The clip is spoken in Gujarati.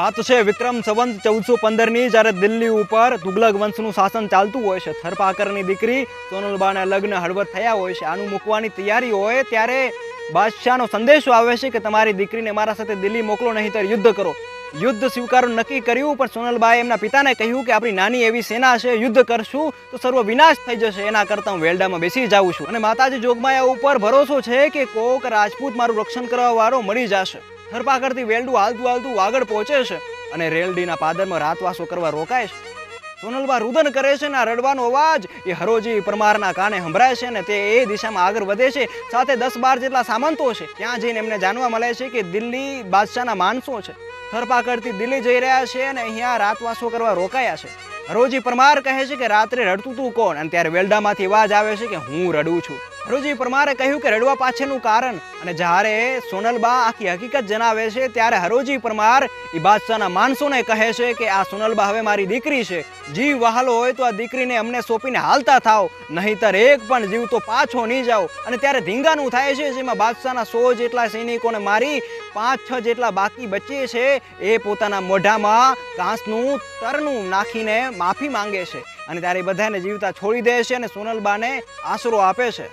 વાત છે વિક્રમ સંવંત ચૌદસો પંદરની જ્યારે દિલ્હી ઉપર તુગલક વંશનું શાસન ચાલતું હોય છે. થરપાકરની દીકરી સોનલબાના લગ્ન હળવદ થયા હોય છે. આનું મૂકવાની તૈયારી હોય ત્યારે બાદશાહનો સંદેશો આવે છે કે તમારી દીકરીને મારા સાથે દિલ્હી મોકલો, નહીંતર યુદ્ધ કરો. યુદ્ધ સ્વીકારવું નક્કી કર્યું, પણ સોનલબાએ એમના પિતાને કહ્યું કે આપણી નાની એવી સેના છે, યુદ્ધ કરશું તો સર્વ વિનાશ થઈ જશે. એના કરતાં હું વેલડામાં બેસી જાઉં છું. અને માતાજી જોગમાયા ઉપર ભરોસો છે કે કોક રાજપૂત મારું રક્ષણ કરવા વાળો મળી જશે. થરપાકરથી વેલડું હાલતું હાલતું આગળ પહોંચે છે અને રેલડીના પાદરમાં રાતવાસો કરવા રોકાય છે. સોનલબા રુદન કરે છે ને આ રડવાનો અવાજ એ હરોજી પરમારના કાને સંભળાય છે ને તે એ દિશામાં આગળ વધે છે. સાથે દસ બાર જેટલા સામંતો છે. ત્યાં જઈને એમને જાણવા મળે છે કે દિલ્હી બાદશાહના માણસો છે. થરપાકડથી દિલ્હી જઈ રહ્યા છે અને અહીંયા રાતવાસો કરવા રોકાયા છે. હરોજી પરમાર કહે છે કે રાત્રે રડતું તું કોણ? અને ત્યારે વેલડામાંથી અવાજ આવે છે કે હું રડું છું. હરોજી પરમારે કહ્યું કે રડવા પાછળનું કારણ અને જ્યારે સોનલબા આખી હકીકત જણાવે છે, ત્યારે હરોજી, પરમાર એ બાદશાહના માણસોને કહે છે કે આ સોનલબા હવે મારી દીકરી છે. જીવ વહાલો હોય તો આ દીકરીને અમને સોંપીને હાલતા થાવ, નહીંતર એક પણ જીવ તો પાછો નહીં જાઓ અને ત્યારે ધીંગાનું થાય છે, જેમાં બાદશાહના સો જેટલા સૈનિકોને મારી, પાંચ, છ જેટલા બાકી બચીએ છે, એ પોતાના મોઢામાં કાંસનું તરનું નાખીને માફી માંગે છે. અને ત્યારે બધાને જીવતા છોડી દે છે અને સોનલબાને આશરો આપે છે.